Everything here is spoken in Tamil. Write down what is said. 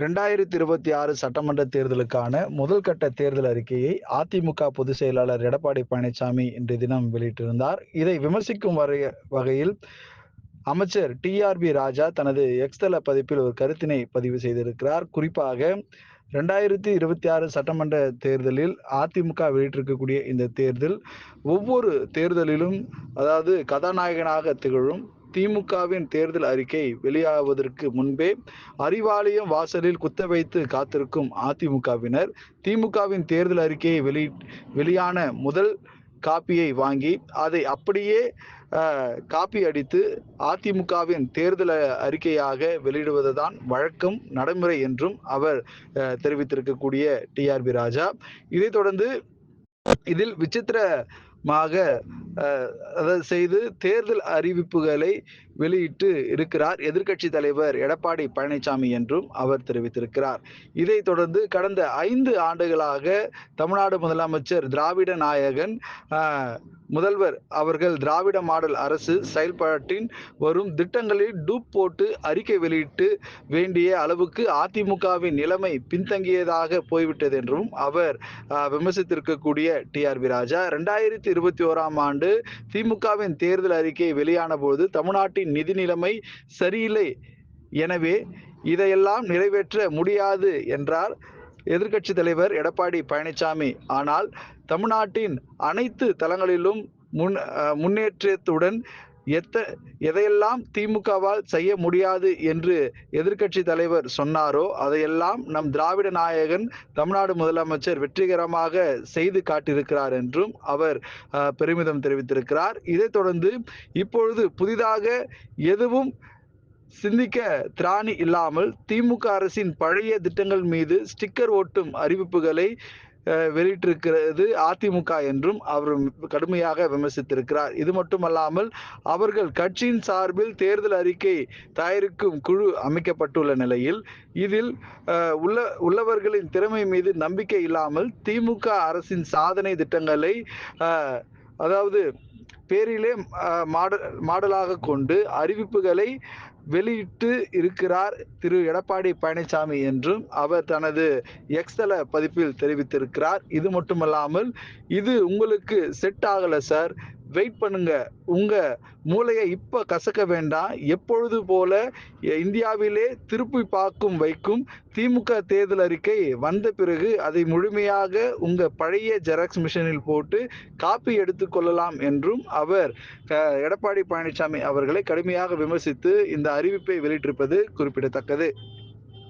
ரெண்டாயிரத்தி இருபத்தி ஆறு சட்டமன்ற தேர்தலுக்கான முதல் கட்ட தேர்தல் அறிக்கையை அதிமுக பொதுச் செயலாளர் எடப்பாடி பழனிசாமி இன்று தினம் வெளியிட்டிருந்தார். இதை விமர்சிக்கும் வகையில் அமைச்சர் டிஆர்பி ராஜா தனது எக்ஸ்தல பதிப்பில் ஒரு கருத்தினை பதிவு செய்திருக்கிறார். குறிப்பாக ரெண்டாயிரத்தி இருபத்தி ஆறு சட்டமன்ற தேர்தலில் அதிமுக வெளியிட்டிருக்கக்கூடிய இந்த தேர்தல் ஒவ்வொரு தேர்தலிலும் அதாவது கதாநாயகனாக திகழும் திமுகவின் தேர்தல் அறிக்கை வெளியாவதற்கு முன்பே அறிவாலயம் வாசலில் குத்த வைத்து காத்திருக்கும் அதிமுகவினர் திமுகவின் தேர்தல் அறிக்கையை வெளி வெளியான முதல் காப்பியை வாங்கி அதை அப்படியே காப்பி அடித்து அதிமுகவின் தேர்தல் அறிக்கையாக வெளியிடுவதுதான் வழக்கம் நடைமுறை என்றும் அவர் தெரிவித்திருக்கக்கூடிய டிஆர்பி ராஜா. இதைத் தொடர்ந்து இதில் விசித்திரமாக செய்து தேர்தல் அறிவிப்புகளை வெளியிட்டு இருக்கிறார் எதிர்க்கட்சி தலைவர் எடப்பாடி பழனிசாமி என்றும் அவர் தெரிவித்திருக்கிறார். இதைத் தொடர்ந்து கடந்த ஐந்து ஆண்டுகளாக தமிழ்நாடு முதலமைச்சர் திராவிட நாயகன் முதல்வர் அவர்கள் திராவிட மாடல் அரசு செயல்பாட்டின் வரும் திட்டங்களில் டூப் போட்டு அறிக்கை வெளியிட்டு வேண்டிய அளவுக்கு அதிமுகவின் நிலைமை பின்தங்கியதாக போய்விட்டது என்றும் அவர் விமர்சித்திருக்கக்கூடிய டிஆர்பி ராஜா. ரெண்டாயிரத்தி இருபத்தி ஓராம் ஆண்டு திமுகவின் தேர்தல் அறிக்கை வெளியான போது தமிழ்நாட்டின் நிதி நிலைமை சரியில்லை. எனவே இதையெல்லாம் நிறைவேற்ற முடியாது என்றார் எதிர்க்கட்சி தலைவர் எடப்பாடி பழனிசாமி. ஆனால் தமிழ்நாட்டின் அனைத்து தளங்களிலும் முன் முன்னேற்றத்துடன் எத்த எதையெல்லாம் திமுகவால் செய்ய முடியாது என்று எதிர்க்கட்சி தலைவர் சொன்னாரோ அதையெல்லாம் நம் திராவிட நாயகன் தமிழ்நாடு முதலமைச்சர் வெற்றிகரமாக செய்து காட்டியிருக்கிறார் என்றும் அவர் பெருமிதம் தெரிவித்திருக்கிறார். இதைத் தொடர்ந்து இப்பொழுது புதிதாக எதுவும் சிந்திக்க திராணி இல்லாமல் திமுக அரசின் பழைய திட்டங்கள் மீது ஸ்டிக்கர் ஓட்டும் அறிவிப்புகளை வெளியிட்டிருக்கிறது அதிமுக என்றும் அவர் கடுமையாக விமர்சித்திருக்கிறார். இது மட்டுமல்லாமல் அவர்கள் கட்சியின் சார்பில் தேர்தல் அறிக்கை தயாரிக்கும் குழு அமைக்கப்பட்டுள்ள நிலையில் இதில் உள்ள உள்ளவர்களின் திறமை மீது நம்பிக்கை இல்லாமல் திமுக அரசின் சாதனை திட்டங்களை அதாவது பேரிலே மாடல் மாடலாக கொண்டு அறிவிப்புகளை வெளியிட்டு இருக்கிறார் திரு. எடப்பாடி பழனிசாமி என்றும் அவர் தனது எக்ஸல பதிப்பில் தெரிவித்திருக்கிறார். இது மட்டுமல்லாமல் இது உங்களுக்கு செட் ஆகலை சார் வெயிட் பண்ணுங்க. உங்க மூளையை இப்ப கசக்க வேண்டாம். எப்பொழுது போல இந்தியாவிலே திருப்பி பார்க்கும் வைக்கும் திமுக தேர்தல் அறிக்கை வந்த பிறகு அதை முழுமையாக உங்க பழைய ஜெராக்ஸ் மிஷினில் போட்டு காப்பி எடுத்துக்கொள்ளலாம் என்றும் அவர் எடப்பாடி பழனிசாமி அவர்களை கடுமையாக விமர்சித்து இந்த அறிவிப்பை வெளியிட்டிருப்பது குறிப்பிடத்தக்கது.